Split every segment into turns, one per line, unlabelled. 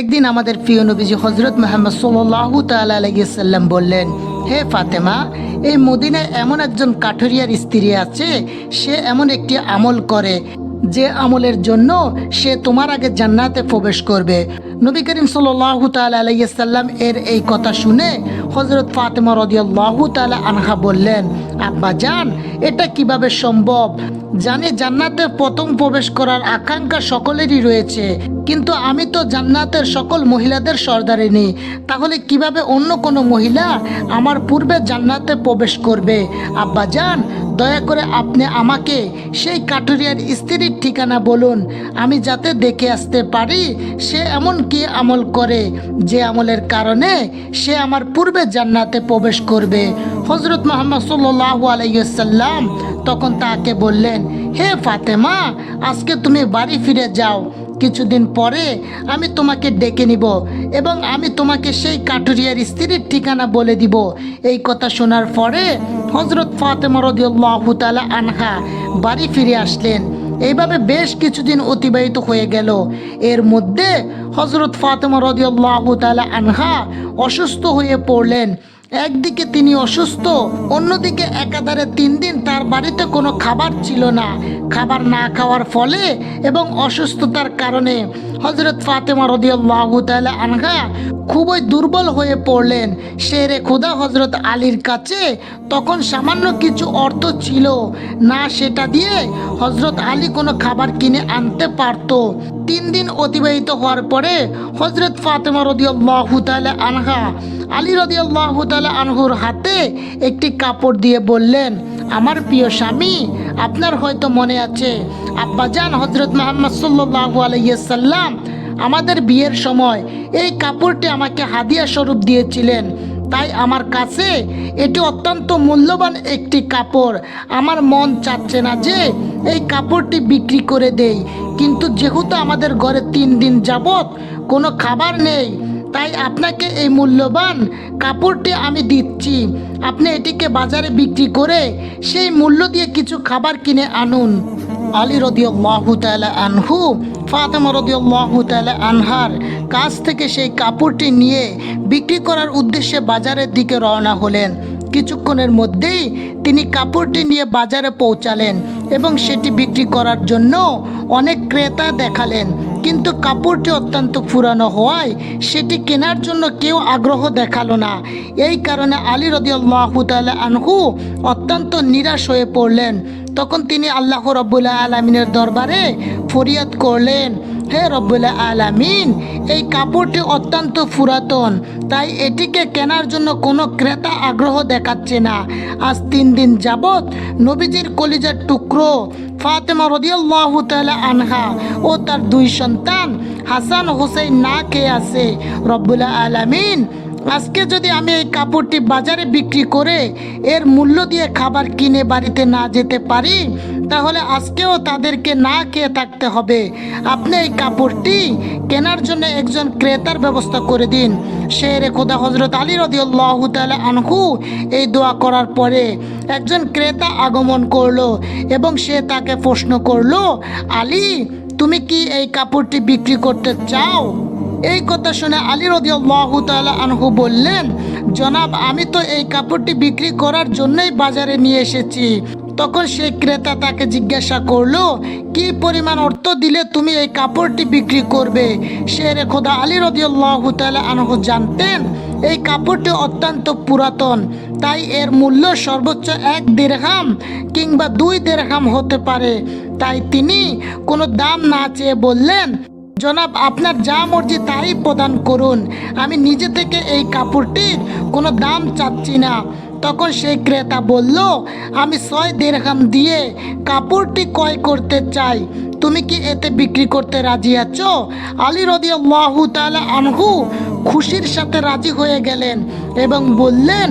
একদিন আমাদের প্রিয় নবীজি হজরত মোহাম্মদ সোল্লাহ তাল্লাম বললেন, হে ফাতেমা, এই মদিনায় এমন একজন কাঠুরিয়ার স্ত্রী আছে, সে এমন একটি আমল করে, যে আমলের জন্য সে তোমার আগে জান্নাতে প্রবেশ করবে। নবী করিম সাল্লাহ তাল্লাম এর এই কথা শুনে হজরত ফাতেমা রদিয়াল্লাহু তালা আনহা বললেন, আব্বা জান, এটা কীভাবে সম্ভব? জানি জান্নাতে প্রথম প্রবেশ করার আকাঙ্ক্ষা সকলেরই রয়েছে, কিন্তু আমি তো জান্নাতের সকল মহিলাদের সর্দারিনী। তাহলে কীভাবে অন্য কোনো মহিলা আমার পূর্বে জান্নাতে প্রবেশ করবে? আব্বা যান দয়া করে আপনি আমাকে সেই কাটুরিয়ার স্ত্রীর ঠিকানা বলুন। আমি যাতে দেখে আসতে পারি, সে এমন কি আমল করে? যে আমলের কারণে সে আমার পূর্বে জান্নাতে প্রবেশ করবে। হজরত মোহাম্মদ সাল্লাহ আলাইসাল্লাম তখন তাকে বললেন, হে ফাতেমা, আজকে তুমি বাড়ি ফিরে যাও। কিছুদিন পরে আমি তোমাকে ডেকে নিব এবং আমি তোমাকে সেই কাটুরিয়ার স্ত্রীর ঠিকানা বলে দিব। এই কথা শোনার পরে হজরত ফাতেমা রদিউল্লাহ তালা আনহা বাড়ি ফিরে আসলেন। এইভাবে বেশ কিছুদিন অতিবাহিত হয়ে গেল। এর মধ্যে হজরত ফাতেমা রদিউল্লাহ তালা আনহা অসুস্থ হয়ে পড়লেন। একদিকে তিনি অসুস্থ, অন্যদিকে একাধারে তিন দিন তার বাড়িতে কোনো খাবার ছিল না। খাবার না খাওয়ার ফলে এবং অসুস্থতার কারণে হজরত ফাতেমা রদিয়াল্লাহ তাআলা আনহা খুবই দুর্বল হয়ে পড়লেন। শেরে খুদা হজরত আলীর কাছে তখন সামান্য কিছু অর্থ ছিল। না সেটা দিয়ে হজরত আলী কোনো খাবার কিনে আনতে পারত। তিন দিন অতিবাহিত হওয়ার পরে হজরত ফাতেমা রদিয়াল্লাহ আনহা, আলী রদিয়াল্লাহ আনহুর হাতে একটি কাপড় দিয়ে বললেন, আমার প্রিয় স্বামী, আপনার হয়তো মনে আছে আব্বাজান হজরত মোহাম্মদ সাল্লাল্লাহু আলাইসাল্লাম আমাদের বিয়ের সময় এই কাপড়টি আমাকে হাদিয়া স্বরূপ দিয়েছিলেন। তাই আমার কাছে এটি অত্যন্ত মূল্যবান একটি কাপড়। আমার মন চাচ্ছে না যে এই কাপড়টি বিক্রি করে দেই। কিন্তু যেহেতু আমাদের ঘরে তিন দিন যাবৎ কোনো খাবার নেই, তাই আপনাকে এই মূল্যবান কাপড়টি আমি দিচ্ছি। আপনি এটিকে বাজারে বিক্রি করে সেই মূল্য দিয়ে কিছু খাবার কিনে আনুন। আলী রদিয়াল্লাহু তালা আনহু, ফাতেমা রদিয়াল্লাহু তালা আনহার কাছ থেকে সেই কাপড়টি নিয়ে বিক্রি করার উদ্দেশ্যে বাজারের দিকে রওনা হলেন। কিছুক্ষণের মধ্যেই তিনি কাপড়টি নিয়ে বাজারে পৌঁছালেন এবং সেটি বিক্রি করার জন্য অনেক ক্রেতা দেখালেন। কিন্তু কাপড়টি অত্যন্ত পুরানো হওয়ায় সেটি কেনার জন্য কেউ আগ্রহ দেখাল না। এই কারণে আলী রদিয়াল্লাহ আনহু অত্যন্ত নিরাশ হয়ে পড়লেন। তখন তিনি আল্লাহ রব্বুল্লাহ আলমিনের দরবারে ফরিয়াদ করলেন, হে রব্বুল্লাহ আলামিন, এই কাপড়টি অত্যন্ত পুরাতন, তাই এটিকে কেনার জন্য কোনো ক্রেতা আগ্রহ দেখাচ্ছে না। আজ তিন দিন যাবৎ নবীজির কলিজার টুকরো ফাতেমা রদিয়াল্লাহ তাআলা আনহা ও তার দুই সন্তান হাসান হোসেন না খেয়ে আছে। রব্বুল্লাহ আলামিন আজকে যদি আমি এই কাপড়টি বাজারে বিক্রি করে এর মূল্য দিয়ে খাবার কিনে বাড়িতে না যেতে পারি, তাহলে আজকেও তাদেরকে না খেয়ে থাকতে হবে। আপনি এই কাপড়টি কেনার জন্য একজন ক্রেতার ব্যবস্থা করে দিন। শেরে খোদা হজরত আলী রদিউল্লাহ তাআলা আনহু এই দোয়া করার পরে একজন ক্রেতা আগমন করল এবং সে তাকে প্রশ্ন করল, আলী, তুমি কি এই কাপড়টি বিক্রি করতে চাও? এই কথা শুনে আলী রদিয়াল্লাহু তাআলা আনহু বললেন, জনাব, আমি তো এই কাপড়টি বিক্রি করার জন্যই বাজারে নিয়ে এসেছি। তখন সেই ক্রেতা তাকে জিজ্ঞাসা করল, কি পরিমাণ অর্থ দিলে তুমি এই কাপড়টি বিক্রি করবে? শেরে খোদা আলী রদিয়াল্লাহু তাআলা আনহু জানতেন, এই কাপড়টি অত্যন্ত পুরাতন। তাই এর মূল্য সর্বোচ্চ এক দেড়হাম কিংবা দুই দেড়হাম হতে পারে। তাই তিনি কোনো দাম না চেয়ে বললেন জনাব, আপনার যা মর্জি তাই প্রদান করুন। আমি নিজে থেকে এই কাপড়টির কোনো দাম চাচ্ছি না। তখন সেই ক্রেতা বলল, আমি ছয় দেড়হাম দিয়ে কাপড়টি ক্রয় করতে চাই। তুমি কি এতে বিক্রি করতে রাজি আছো? আলী রদিয়াল্লাহু তাআলা আনহু খুশির সাথে রাজি হয়ে গেলেন এবং বললেন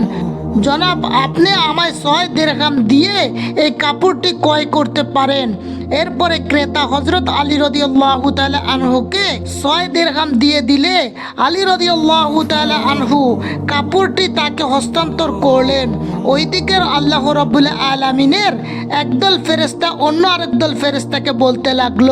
জনাব, আপনি আমায় ছয় দেড়হাম দিয়ে এই কাপড়টি ক্রয় করতে পারেন। এরপরে ক্রেতা হজরত আলী রদি আল্লাহ আনহুকে ছয় দেড়হাম দিয়ে দিলে আলী রদি আল্লাহ আনহু কাপড়টি তাকে হস্তান্তর করলেন। ওই দিকের আল্লাহ রবুল্লা আলমিনের একদল ফেরেস্তা অন্য আরেক দল ফেরেস্তাকে বলতে লাগল,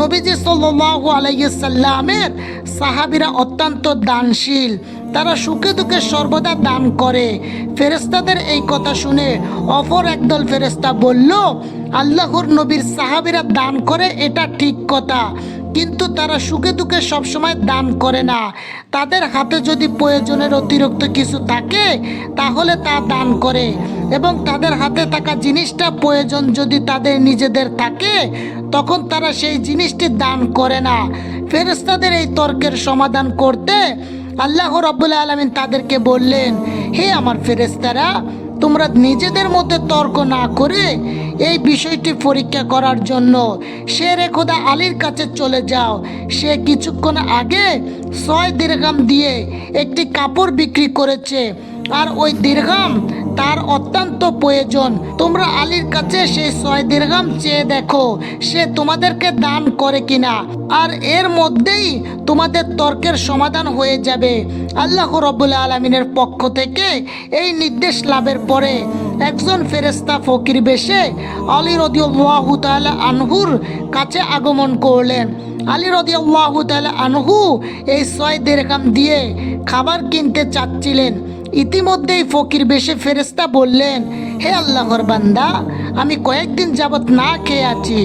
নবীজি সাল্লাল্লাহু আলাইহি সাল্লামের সাহাবীরা অত্যন্ত দানশীল। তারা সুখে দুঃখে সর্বদা দান করে। ফেরেস্তাদের এই কথা শুনে অপর একদল ফেরেস্তা বলল, আল্লাহর নবীর সাহাবীরা দান করে, এটা ঠিক কথা। কিন্তু তারা সুখে দুঃখে সবসময় দান করে না। তাদের হাতে যদি প্রয়োজনের অতিরিক্ত কিছু থাকে, তাহলে তা দান করে। এবং তাদের হাতে থাকা জিনিসটা প্রয়োজন যদি তাদের নিজেদের থাকে, তখন তারা সেই জিনিসটি দান করে না। ফেরেস্তাদের এই তর্কের সমাধান করতে আল্লাহ রব্বুল আলমিন তাদেরকে বললেন, হে আমার ফেরেস্তারা তোমরা নিজেদের মধ্যে তর্ক না করে এই বিষয়টি পরীক্ষা করার জন্য সে রেখোদা আলীর কাছে চলে যাও। সে কিছুক্ষণ আগে ছয় দীর্ঘাম দিয়ে একটি কাপড় বিক্রি করেছে, আর ওই দীর্ঘাম তার অত্যন্ত প্রয়োজন। তোমরা আলীর কাছে সেই ছয় দীর্ঘাম চেয়ে দেখো, সে তোমাদেরকে দান করে কিনা। আর এর মধ্যেই তোমাদের তর্কের সমাধান হয়ে যাবে। আল্লাহ রব্বুল আলমিনের পক্ষ থেকে এই নির্দেশ লাভের পরে একজন ফেরেস্তা ফকির বেশে আলী রদিউল্লাহ আনহুর কাছে আগমন করলেন। আলী রদিউল্লাহ তাআলা আনহু এই ছয় দেড়খাম দিয়ে খাবার কিনতে চাচ্ছিলেন। ইতিমধ্যেই ফকির বেশে ফেরেস্তা বললেন, হে আল্লাহর বান্দা, আমি কয়েকদিন যাবৎ না খেয়ে আছি।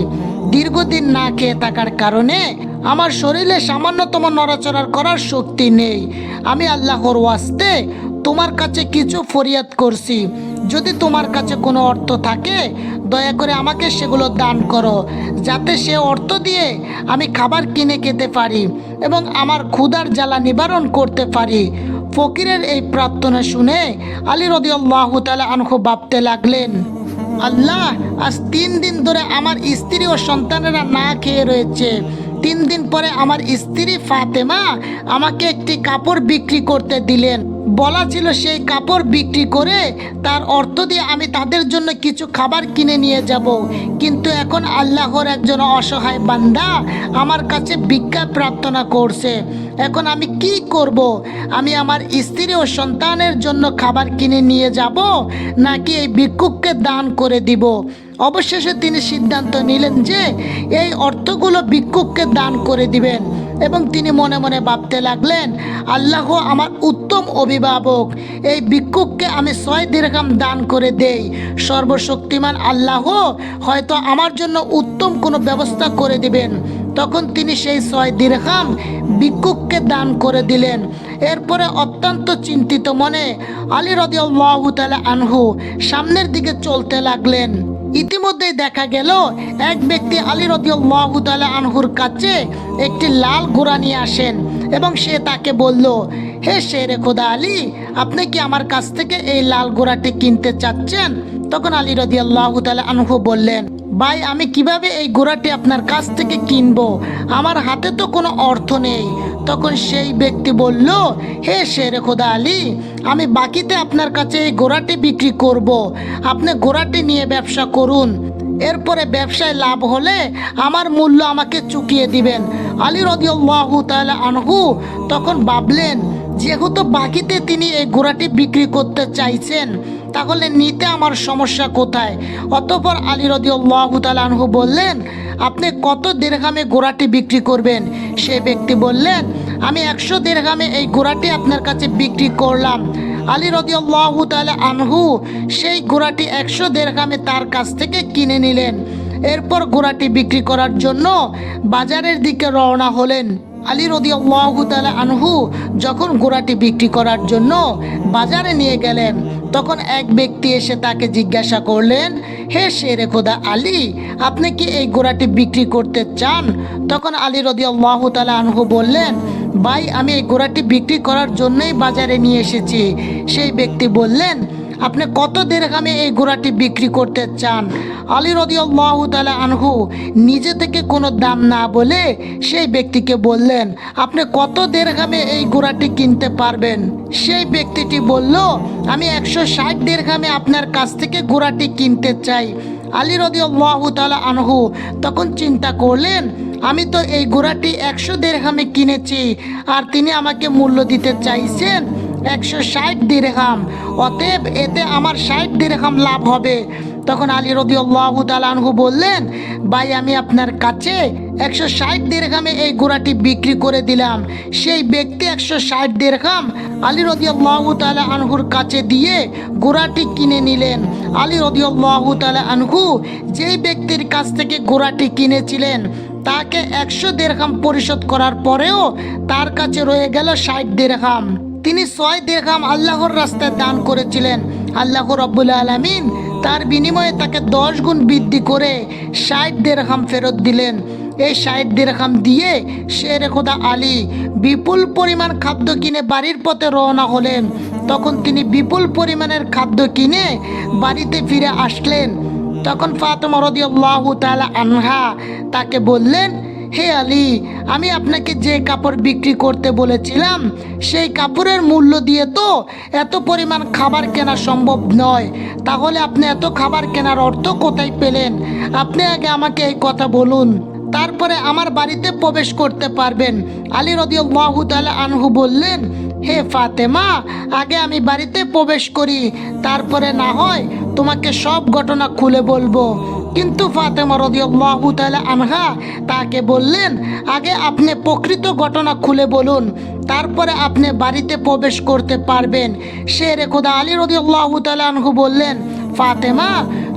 দীর্ঘদিন না খেয়ে থাকার কারণে আমার শরীরে সামান্যতম নড়াচড়ার করার শক্তি নেই। আমি আল্লাহর ওয়াস্তে তোমার কাছে কিছু ফরিয়াদ করছি। যদি তোমার কাছে কোনো অর্থ থাকে, দয়া করে আমাকে সেগুলো দান করো, যাতে সে অর্থ দিয়ে আমি খাবার কিনে খেতে পারি এবং আমার ক্ষুধার জ্বালা নিবারণ করতে পারি। ফকিরের এই প্রার্থনা শুনে আলী রদি আল্লাহ তালা আনহু ভাবতে লাগলেন, আল্লাহ, আজ তিন দিন ধরে আমার স্ত্রী ও সন্তানেরা না খেয়ে রয়েছে। তিন দিন পরে আমার স্ত্রী ফাতেমা আমাকে একটি কাপড় বিক্রি করতে দিলেন। বলা ছিল সেই কাপড় বিক্রি করে তার অর্থ দিয়ে আমি তাদের জন্য কিছু খাবার কিনে নিয়ে যাব। কিন্তু এখন আল্লাহর একজন অসহায় বান্দা আমার কাছে ভিক্ষা প্রার্থনা করছে। এখন আমি কি করব? আমি আমার স্ত্রী ও সন্তানের জন্য খাবার কিনে নিয়ে যাব নাকি এই ভিক্ষুককে দান করে দিব? অবশেষে তিনি সিদ্ধান্ত নিলেন যে এই অর্থগুলো ভিক্ষুককে দান করে দিবেন। এবং তিনি মনে মনে ভাবতে লাগলেন, আল্লাহ আমার উত্তম অভিভাবক, এই ভিক্ষুককে আমি ছয় দীর্ঘাম দান করে দেই। সর্বশক্তিমান আল্লাহ হয়তো আমার জন্য উত্তম কোনো ব্যবস্থা করে দিবেন। তখন তিনি সেই ছয় দীর্ঘাম ভিক্ষুককে দান করে দিলেন। এরপরে অত্যন্ত চিন্তিত মনে আলী রদিয়াল্লাহু তাআলা আনহু সামনের দিকে চলতে লাগলেন। ইতিমধ্যেই দেখা গেল, এক ব্যক্তি আলী রদিয়াল্লাহু তাআলা আনহুর কাছে একটি লাল ঘোড়া নিয়ে আসেন এবং সে তাকে বলল, হে শেরে খোদা আলী, আপনি কি আমার কাছ থেকে এই লাল ঘোড়াটি কিনতে চাচ্ছেন? তখন আলী রদিয়াল্লাহ তালা আনহু বললেন ভাই, আমি কীভাবে এই ঘোড়াটি আপনার কাছ থেকে কিনবো? আমার হাতে তো কোনো অর্থ নেই। তখন সেই ব্যক্তি বলল, হে শেরে খোদা আলী, আমি বাকিতে আপনার কাছে এই ঘোড়াটি বিক্রি করব। আপনি ঘোড়াটি নিয়ে ব্যবসা করুন। এরপরে ব্যবসায় লাভ হলে আমার মূল্য আমাকে চুকিয়ে দিবেন। আলী রদিয়াল্লাহু তাহলে আনহু তখন ভাবলেন, যেহেতু বাকিতে তিনি এই ঘোড়াটি বিক্রি করতে চাইছেন তাহলে নিতে আমার সমস্যা কোথায়? অতপর আলী রদিউল্লাহ তালানহু বললেন, আপনি কত দেড়ঘামে গোড়াটি বিক্রি করবেন? সে ব্যক্তি বললেন, আমি একশো দেড়ঘামে এই ঘোড়াটি আপনার কাছে বিক্রি করলাম। আলী রদিউল্লাহ তালা আনহু সেই ঘোড়াটি একশো দেড়ঘামে তার কাছ থেকে কিনে নিলেন। এরপর ঘোড়াটি বিক্রি করার জন্য বাজারের দিকে রওনা হলেন। আলী রদি তাআলা আনহু যখন ঘোড়াটি বিক্রি করার জন্য বাজারে নিয়ে গেলেন, তখন এক ব্যক্তি এসে তাকে জিজ্ঞাসা করলেন, হে শেরে খোদা আলী, আপনি কি এই ঘোড়াটি বিক্রি করতে চান? তখন আলী তাআলা আনহু বললেন, ভাই, আমি এই ঘোড়াটি বিক্রি করার জন্যই বাজারে নিয়ে এসেছি। সেই ব্যক্তি বললেন আপনি কত দেড়ঘামে এই ঘোড়াটি বিক্রি করতে চান? আলী রদিয়াল্লাহ তালা আনহু নিজে থেকে কোনো দাম না বলে সেই ব্যক্তিকে বললেন, আপনি কত দেড়ঘামে এই ঘোড়াটি কিনতে পারবেন? সেই ব্যক্তিটি বলল, আমি একশো ষাট দেড়ঘামে আপনার কাছ থেকে ঘোড়াটি কিনতে চাই। আলী রদিয়াল্লাহ তালা আনহু তখন চিন্তা করলেন, আমি তো এই ঘোড়াটি একশো দেড়হামে কিনেছি, আর তিনি আমাকে মূল্য দিতে চাইছেন। একশো ষাট দিরহাম অতএব এতে আমার ষাট দিরহাম লাভ হবে। তখন আলী রদি আনহু বললেন, ভাই, আমি আপনার কাছে একশো ষাট দেড়ঘামে এই ঘোড়াটি বিক্রি করে দিলাম। সেই ব্যক্তি একশো ষাট দেড়ঘাম আলী রদি তালা আনহুর কাছে দিয়ে ঘোড়াটি কিনে নিলেন। আলী রদি তালা আনহু যেই ব্যক্তির কাছ থেকে ঘোড়াটি কিনেছিলেন, তাকে একশো দেড়হাম পরিশোধ করার পরেও তার কাছে রয়ে গেল ষাট দেড়হাম তিনি ছয় দেড়হাম আল্লাহর রাস্তায় দান করেছিলেন। আল্লাহ রব্বুল আলমিন তার বিনিময়ে তাকে দশ গুণ বৃদ্ধি করে ষাট দেড়হাম ফেরত দিলেন। এই ষাট দেড়হাম দিয়ে শের খোদা আলী বিপুল পরিমাণ খাদ্য কিনে বাড়ির পথে রওনা হলেন। তখন তিনি বিপুল পরিমাণের খাদ্য কিনে বাড়িতে ফিরে আসলেন। তখন ফাতেমা রদিয়াল্লাহু তাআলা আনহা তাকে বললেন হে আলী, আমি আপনাকে যে কাপড় বিক্রি করতে বলেছিলাম, সেই কাপড়ের মূল্য দিয়ে তো এত পরিমাণ খাবার কেনা সম্ভব নয়। তাহলে আপনি এত খাবার কেনার অর্থ কোথায় পেলেন? আপনি আগে আমাকে এই কথা বলুন, তারপরে আমার বাড়িতে প্রবেশ করতে পারবেন। আলী রদিয়াল্লাহু তাআলা আনহু বললেন, হে ফাতেমা, আগে আমি বাড়িতে প্রবেশ করি, তারপরে না হয় তোমাকে সব ঘটনা খুলে বলব। কিন্তু ফাতেমা রদিয়াল্লাহু তাআলা আনহা তাকে বললেন, আগে আপনি প্রকৃত ঘটনা খুলে বলুন, তারপরে আপনি বাড়িতে প্রবেশ করতে পারবেন। সে রেখোদা আলী রদিয়াল্লাহু তাআলা আনহু বললেন, ফাতেমা,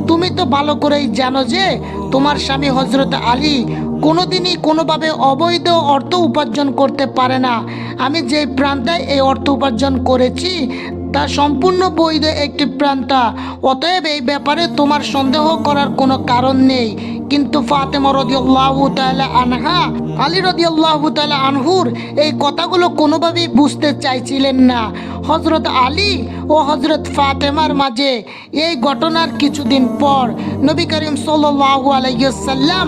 তুমি তো ভালো করেই জানো যে, তোমার স্বামী হজরত আলী কোনোদিনই কোনোভাবে অবৈধ অর্থ উপার্জন করতে পারে না। আমি যে প্রান্তায় এই অর্থ উপার্জন করেছি তা সম্পূর্ণ বৈধ একটি প্রান্তা অতএব এই ব্যাপারে তোমার সন্দেহ করার কোনো কারণ নেই। কিন্তু ফাতেমা রদিয়াল্লাহু তাআলা আনহা, আলী রদিয়াল্লাহু তাআলা আনহুর এই কথাগুলো কোনোভাবেই বুঝতে চাইছিলেন না। হজরত আলী ও হজরত ফাতেমার মাঝে এই ঘটনার কিছুদিন পর নবী করিম সাল্লাল্লাহু আলাইহি সাল্লাম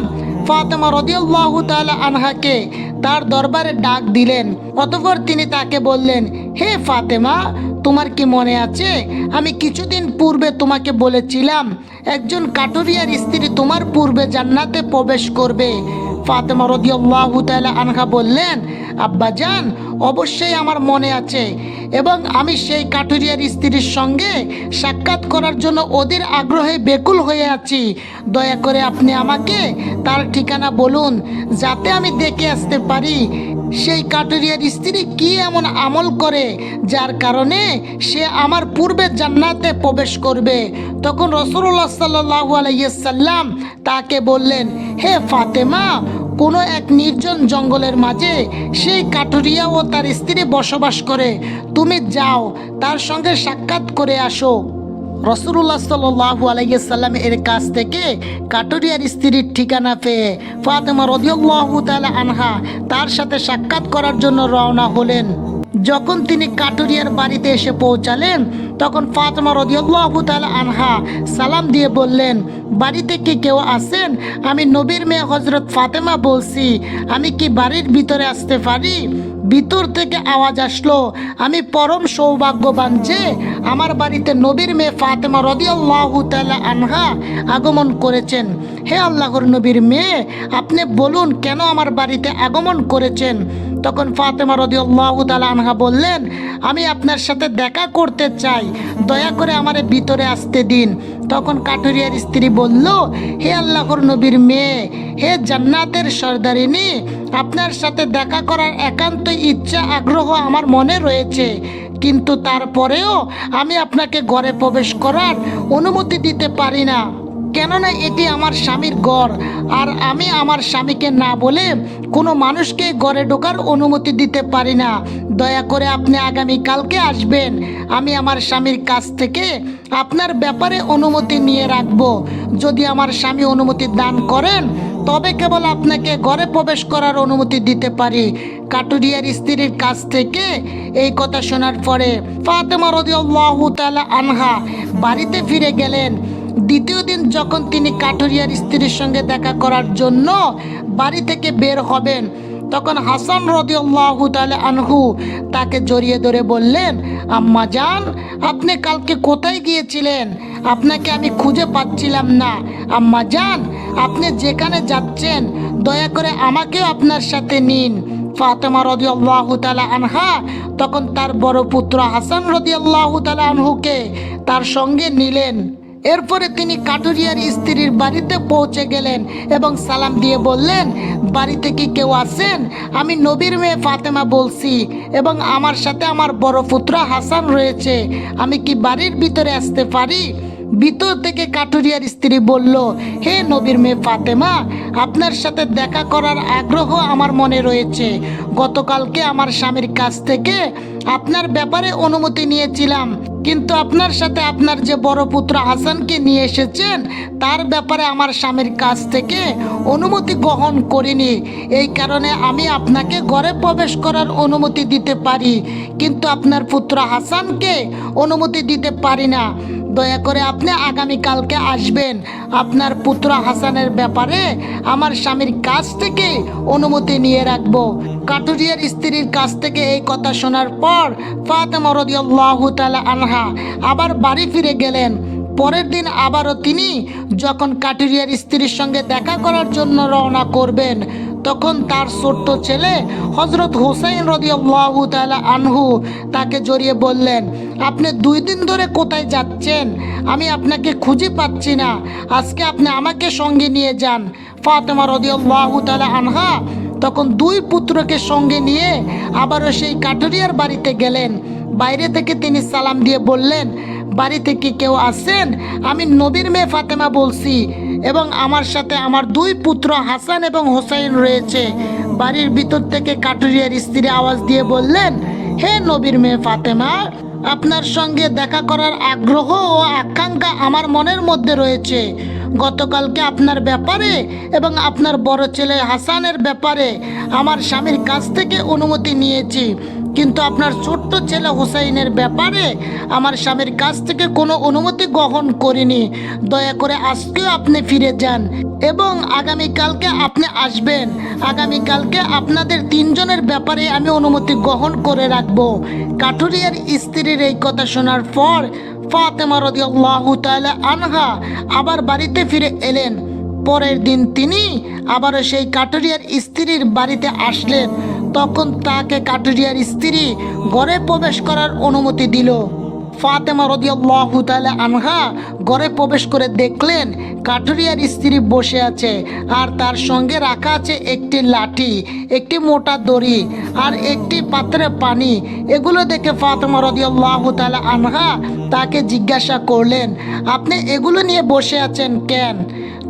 ফাতেমা রদিয়াল্লাহু তাআলা আনহাকে তার দরবারে ডাক দিলেন। অতঃপর তিনি তাকে বললেন, হে ফাতেমা তোমার কি মনে আছে? আমি কিছুদিন পূর্বে তোমাকে বলেছিলাম, একজন কাটুরিয়ার স্ত্রী তোমার পূর্বে জান্নাতে প্রবেশ করবে। ফাতেমা রদিয়াল্লাহু তাআলা আনহা বললেন, আব্বা আব্বাজান অবশ্যই আমার মনে আছে। এবং আমি সেই কাঠুরিয়ার স্ত্রীর সঙ্গে সাক্ষাৎ করার জন্য ওদের আগ্রহে বেকুল হয়ে আছি। দয়া করে আপনি আমাকে তার ঠিকানা বলুন, যাতে আমি দেখে আসতে পারি। সেই কাটুরিয়ার স্ত্রী কি এমন আমল করে, যার কারণে সে আমার পূর্বে জান্নাতে প্রবেশ করবে? তখন রসুল্লাহ সাল্লাহ আলাইসাল্লাম তাকে বললেন, হে ফাতেমা, কোনো এক নির্জন জঙ্গলের মাঝে সেই কাঠুরিয়া ও তার স্ত্রী বসবাস করে। তুমি যাও, তার সঙ্গে সাক্ষাৎ করে আসো। রসুল্লাহ সাল আলাইসাল্লাম এর কাছ থেকে কাটুরিয়ার স্ত্রীর ঠিকানা পেয়ে ফাতেমা রদিউল্লাহ তালা আনহা তার সাথে সাক্ষাৎ করার জন্য রওনা হলেন। যখন তিনি কাটুরিয়ার বাড়িতে এসে পৌঁছালেন, তখন ফাতেমা রদিয়াল্লাহু তাআলা আনহা সালাম দিয়ে বললেন, বাড়িতে কি কেউ আছেন? আমি নবীর মেয়ে হজরত ফাতেমা বলছি। আমি কি বাড়ির ভিতরে আসতে পারি? ভিতর থেকে আওয়াজ আসলো, আমি পরম সৌভাগ্যবান যে আমার বাড়িতে নবীর মেয়ে ফাতেমা রদিয়াল্লাহু তাআলা আনহা আগমন করেছেন। হে আল্লাহর নবীর মেয়ে, আপনি বলুন কেন আমার বাড়িতে আগমন করেছেন? তখন ফাতেমা রদিয়াল্লাহু তাআলা আনহা বললেন, আমি আপনার সাথে দেখা করতে চাই। দয়া করে আমারে ভিতরে আসতে দিন। তখন কাঠুরিয়ার স্ত্রী বলল, হে আল্লাহর নবীর মেয়ে, হে জান্নাতের সর্দারিনী, আপনার সাথে দেখা করার একান্ত ইচ্ছা, আগ্রহ আমার মনে রয়েছে। কিন্তু তারপরেও আমি আপনাকে ঘরে প্রবেশ করার অনুমতি দিতে পারি না। কেননা এটি আমার স্বামীর ঘর। আর আমি আমার স্বামীকে না বলে কোনো মানুষকে ঘরে ঢোকার অনুমতি দিতে পারি না। দয়া করে আপনি আগামী কালকে আসবেন। আমি আমার স্বামীর কাছ থেকে আপনার ব্যাপারে অনুমতি নিয়ে রাখব। যদি আমার স্বামী অনুমতি দান করেন, তবে কেবল আপনাকে ঘরে প্রবেশ করার অনুমতি দিতে পারি। কাটুরিয়ার স্ত্রীর কাছ থেকে এই কথা শোনার পরে ফাতেমা রদিয়াল্লাহু তাআলা আনহা বাড়িতে ফিরে গেলেন। দ্বিতীয় দিন যখন তিনি কাঠুরিয়ার স্ত্রীর সঙ্গে দেখা করার জন্য বাড়ি থেকে বের হবেন, তখন হাসান রদিয়াল্লাহু তাআলা আনহু তাকে জড়িয়ে ধরে বললেন, আম্মা জান, আপনি কালকে কোথায় গিয়েছিলেন? আপনাকে আমি খুঁজে পাচ্ছিলাম না। আম্মা জান, আপনি যেখানে যাচ্ছেন, দয়া করে আমাকেও আপনার সাথে নিন। ফাতেমা রদিয়াল্লাহু তাআলা আনহা তখন তার বড় পুত্র হাসান রদিয়াল্লাহু তাআলা আনহুকে তার সঙ্গে নিলেন। এরপরে তিনি কাটুরিয়ার স্ত্রীর বাড়িতে পৌঁছে গেলেন এবং সালাম দিয়ে বললেন, বাড়িতে কি কেউ আছেন? আমি নবীর মেয়ে ফাতেমা বলছি এবং আমার সাথে আমার বড় পুত্র হাসান রয়েছে। আমি কি বাড়ির ভিতরে আসতে পারি? ভিতর থেকে কাটুরিয়ার স্ত্রী বলল, হে নবীর মেয়ে ফাতেমা, আপনার সাথে দেখা করার আগ্রহ আমার মনে রয়েছে। গতকালকে আমার স্বামীর কাছ থেকে আপনার ব্যাপারে অনুমতি নিয়েছিলাম। কিন্তু আপনার সাথে আপনার যে বড় পুত্র হাসানকে নিয়ে এসেছেন, তার ব্যাপারে আমার স্বামীর কাছ থেকে অনুমতি গ্রহণ করিনি। এই কারণে আমি আপনাকে ঘরে প্রবেশ করার অনুমতি দিতে পারি, কিন্তু আপনার পুত্র হাসানকে অনুমতি দিতে পারি না। দয়া করে আপনি আগামীকালকে আসবেন। আপনার পুত্র হাসানের ব্যাপারে আমার স্বামীর কাছ থেকে অনুমতি নিয়ে রাখব। কাটুরিয়ার স্ত্রীর কাছ থেকে এই কথা শোনার পর ফাতেমা রদিয়াল্লাহু তাআলা আনহা আবার বাড়ি ফিরে গেলেন। পরের দিন আবারও তিনি যখন কাটুরিয়ার স্ত্রীর সঙ্গে দেখা করার জন্য রওনা করবেন, তখন তার ছোট্ট ছেলে হজরত হুসাইন রদিয়াল্লাহু তাআলা আনহু তাকে জড়িয়ে বললেন, আপনি দুই দিন ধরে কোথায় যাচ্ছেন? আমি আপনাকে খুঁজে পাচ্ছি না। আজকে আপনি আমাকে সঙ্গে নিয়ে যান। ফাতেমা রদিয়াল্লাহু তাআলা আনহা তখন দুই পুত্রকে সঙ্গে নিয়ে আবারও সেই কাটুরিয়ার বাড়িতে গেলেন। বাইরে থেকে তিনি সালাম দিয়ে বললেন বাড়িতে কি কেউ আছেন? আমি নবীর মেয়ে ফাতেমা বলছি এবং আমার সাথে আমার দুই পুত্র হাসান এবং হোসাইন রয়েছে। বাড়ির ভিতর থেকে কাটুরিয়ার স্ত্রী আওয়াজ দিয়ে বললেন, হে নবীর মেয়ে ফাতেমা, আপনার সঙ্গে দেখা করার আগ্রহ ও আকাঙ্ক্ষা আমার মনের মধ্যে রয়েছে। গতকালকে আপনার ব্যাপারে এবং আপনার বড় ছেলে হাসানের ব্যাপারে আমার স্বামীর কাছ থেকে অনুমতি নিয়েছি। কিন্তু আপনার ছোট্ট ছেলে হুসাইনের ব্যাপারে আমার স্বামীর কাছ থেকে কোনো অনুমতি গ্রহণ করিনি। দয়া করে আজকেও আপনি ফিরে যান এবং আগামীকালকে আপনি আসবেন। আগামীকালকে আপনাদের তিনজনের ব্যাপারে আমি অনুমতি গ্রহণ করে রাখব। কাঠুরিয়ার স্ত্রীর এই কথা শোনার পর ফাতেমা রদিয়াল্লাহু তাআলা আনহা আবার বাড়িতে ফিরে এলেন। পরের দিন তিনি আবারও সেই কাটুরিয়ার স্ত্রীর বাড়িতে আসলেন। তখন তাকে কাটুরিয়ার স্ত্রী ঘরে প্রবেশ করার অনুমতি দিল। ফাতেমা রদিয়াল্লাহু তাআলা আনহা ঘরে প্রবেশ করে দেখলেন কাঠুরিয়ার স্ত্রী বসে আছে আর তার সঙ্গে রাখা আছে একটি লাঠি, একটি মোটা দড়ি আর একটি পাত্রে পানি। এগুলো দেখে ফাতেমা রদিয়াল্লাহু তাআলা আনহা তাকে জিজ্ঞাসা করলেন, আপনি এগুলো নিয়ে বসে আছেন কেন?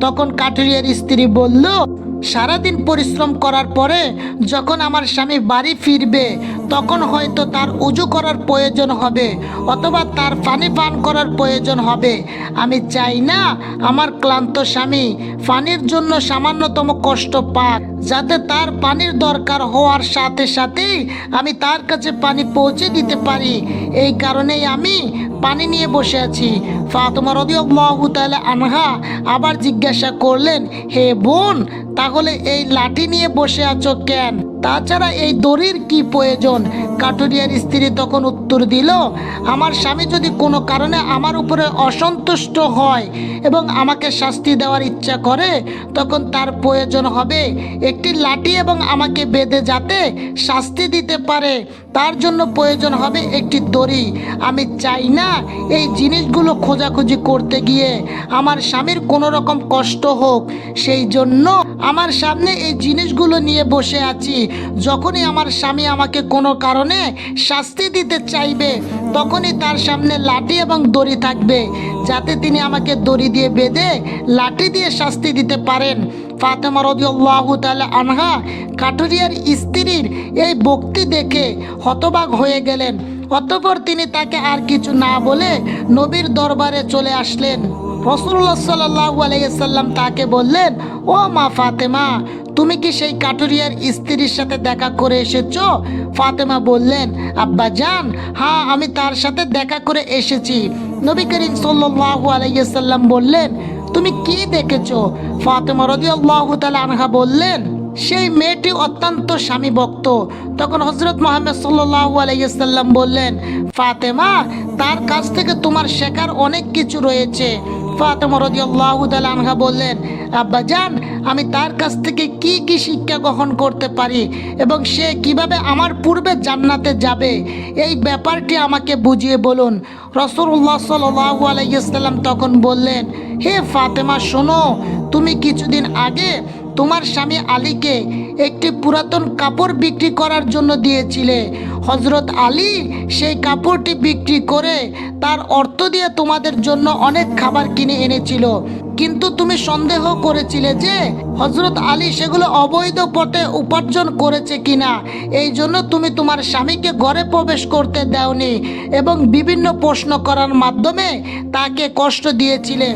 তখন কাঠুরিয়ার স্ত্রী বলল সারাদিন পরিশ্রম করার পরে যখন আমার স্বামী বাড়ি ফিরবে, তখন হয়তো তার উজু করার প্রয়োজন হবে অথবা তার পানি পান করার প্রয়োজন হবে। আমি চাই না আমার ক্লান্ত স্বামী পানির জন্য সামান্যতম কষ্ট পাক, যাতে তার পানির দরকার হওয়ার সাথে সাথেই আমি তার কাছে পানি পৌঁছে দিতে পারি। এই কারণেই আমি পানি নিয়ে বসে আছি। ফাতেমা রদিয়াল্লাহু তাআলা আনহা আবার জিজ্ঞাসা করলেন, হে বোন তাহলে এই লাঠি নিয়ে বসে আছো কেন? তাছাড়া এই দড়ির কি প্রয়োজন? কাটুরিয়ার স্ত্রী তখন উত্তর দিল, আমার স্বামী যদি কোনো কারণে আমার উপরে অসন্তুষ্ট হয় এবং আমাকে শাস্তি দেওয়ার ইচ্ছা করে, তখন তার প্রয়োজন হবে একটি লাঠি এবং আমাকে বেঁধে যাতে শাস্তি দিতে পারে। তার জন্য প্রয়োজন হবে একটি দড়ি। আমি চাই না এই জিনিসগুলো খোঁজাখুঁজি করতে গিয়ে আমার স্বামীর কোনো রকম কষ্ট হোক। সেই জন্য আমার সামনে এই জিনিসগুলো নিয়ে বসে আছি। যখনই আমার স্বামী আমাকে কোনো কারণে শাস্তি দিতে চাইবে, তখনই তার সামনে লাঠি এবং দড়ি থাকবে, যাতে তিনি আমাকে দড়ি দিয়ে বেঁধে লাঠি দিয়ে শাস্তি দিতে পারেন। ফাতেমা রদিয়াল্লাহু তাআলা আনহা কাটুরিয়ার স্ত্রীর এই বক্তি দেখে হতবাক হয়ে গেলেন। অতঃপর তিনি তাকে আর কিছু না বলে নবীর দরবারে চলে আসলেন। রসুল্লাহ সাল্লাহ আলাইসাল্লাম তাকে বললেন, ও মা ফাতেমা তুমি কি সেই কাটুরিয়ার স্ত্রীর সাথে দেখা করে এসেছ? ফাতেমা বললেন, আব্বা জান হ্যাঁ আমি তার সাথে দেখা করে এসেছি। নবী করিম সাল্লাহ আলাইসাল্লাম বললেন, তুমি কি দেখেছ? ফাতেমা রদি আল্লাহ আনহা বললেন, সেই মেয়েটি অত্যন্ত স্বামী ভক্ত তখন হজরত মোহাম্মদ সাল্লাহ আলাইসাল্লাম বললেন, ফাতেমা, তার কাছ থেকে তোমার শেখার অনেক কিছু রয়েছে। ফাতেমা রদি আল্লাহ আনহা বললেন, আব্বা জান আমি তার কাছ থেকে কি কি শিক্ষা গ্রহণ করতে পারি এবং সে কীভাবে আমার পূর্বে জান্নাতে যাবে? এই ব্যাপারটি আমাকে বুঝিয়ে বলুন। রসুল্লাহ সাল্লাহ আলাইসাল্লাম তখন বললেন, হে ফাতেমা, শোনো, তুমি কিছুদিন আগে তোমার স্বামী আলীকে একটি পুরাতন কাপড় বিক্রি করার জন্য দিয়েছিলে। হজরত আলী সেই কাপড়টি বিক্রি করে তার অর্থ দিয়ে তোমাদের জন্য অনেক খাবার কিনে এনেছিল। কিন্তু তুমি সন্দেহ করেছিলে যে হজরত আলী সেগুলো অবৈধ পথে উপার্জন করেছে কিনা। এই জন্য তুমি তোমার স্বামীকে ঘরে প্রবেশ করতে দাওনি এবং বিভিন্ন প্রশ্ন করার মাধ্যমে তাকে কষ্ট দিয়েছিলে।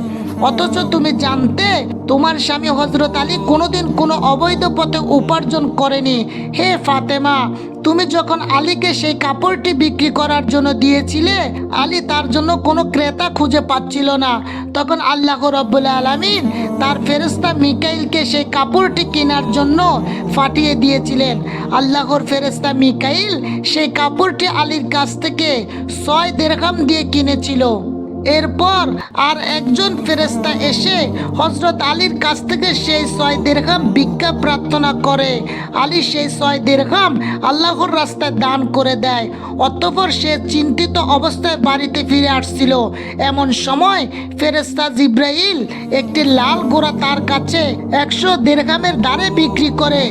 অথচ তুমি জানতে, তোমার স্বামী হজরত আলী কোনোদিন কোনো অবৈধ পথে উপার্জন করেনি। হে ফাতেমা, তুমি যখন আলীকে সেই কাপড়টি বিক্রি করার জন্য দিয়েছিলে, আলী তার জন্য কোনো ক্রেতা খুঁজে পাচ্ছিল না। তখন আল্লাহ রব্বুল আলমিন তার ফেরেস্তা মিকাইলকে সেই কাপড়টি কেনার জন্য ফাটিয়ে দিয়েছিলেন। আল্লাহর ফেরেস্তা মিকাইল সেই কাপড়টি আলীর কাছ থেকে ছয় দেড়খাম দিয়ে কিনেছিল। এরপর আর একজন ফেরেস্তা এসে হজরত আলীর কাছ থেকে সেই ছয় দেড়খাম ভিক্ষা প্রার্থনা করে। আলী সেই ছয় দেড়খাম আল্লাহর রাস্তায় দান করে দেয়। অতঃপর সে চিন্তিত অবস্থায় বাড়িতে ফিরে আসছিল। এমন সময় ফেরেস্তা জিব্রাইল একটি লাল গোড়া তার কাছে একশো দেড়খামের দ্বারে বিক্রি করে।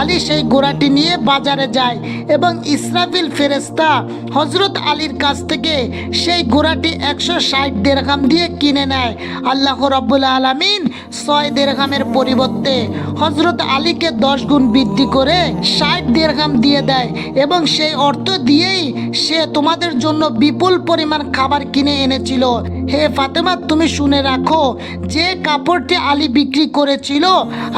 আলী সেই গোড়াটি নিয়ে বাজারে যায় এবং ইসরাফিল ফেরেস্তা হজরত আলীর কাছ থেকে সেই গোড়াটি একশো ষাট দেড়খাম দিয়ে কিনে নেয়। আল্লাহ রব্বুল আলমিন ছয় দেড়খামের পরিবর্তে হজরত আলীকে দশ গুণ বৃদ্ধি করে ষাট দেড়খাম দিয়ে দেয় এবং সেই অর্থ দিয়েই সে তোমাদের জন্য বিপুল পরিমাণ খাবার কিনে এনেছিল। হে ফাতেমা, তুমি শুনে রাখো, যে কাপড়টি আলী বিক্রি করেছিল,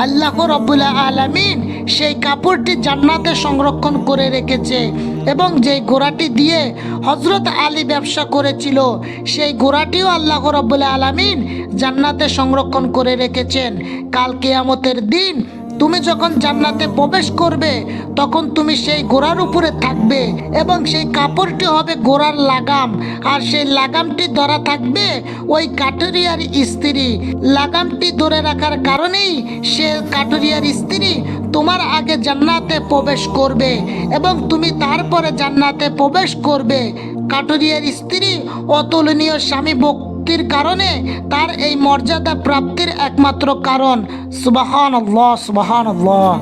আল্লাহ রব্বুল আলমিন সেই কাপড়টি জান্নাতে সংরক্ষণ করে রেখেছে। এবং যেই ঘোড়াটি দিয়ে হজরত আলী ব্যবসা করেছিল, সেই ঘোড়াটিও আল্লাহ রব্বুল আলমিন জান্নাতে সংরক্ষণ করে রেখেছেন। কাল কেয়ামতের দিন তুমি যখন জান্নাতে প্রবেশ করবে, তখন তুমি সেই ঘোড়ার উপরে থাকবে এবং সেই কাপড়টি হবে ঘোড়ার লাগাম। আর সেই লাগামটি ধরা থাকবে ওই কাটুরিয়ার স্ত্রী। লাগামটি ধরে রাখার কারণেই সে কাটুরিয়ার স্ত্রী তোমার আগে জান্নাতে প্রবেশ করবে এবং তুমি তারপরে জান্নাতে প্রবেশ করবে। কাটুরিয়ার স্ত্রী অতুলনীয় স্বামী ভক্তির কারণে তার এই মর্যাদা প্রাপ্তির একমাত্র কারণ। সুবাহান আল্লাহ সুবাহান আল্লাহ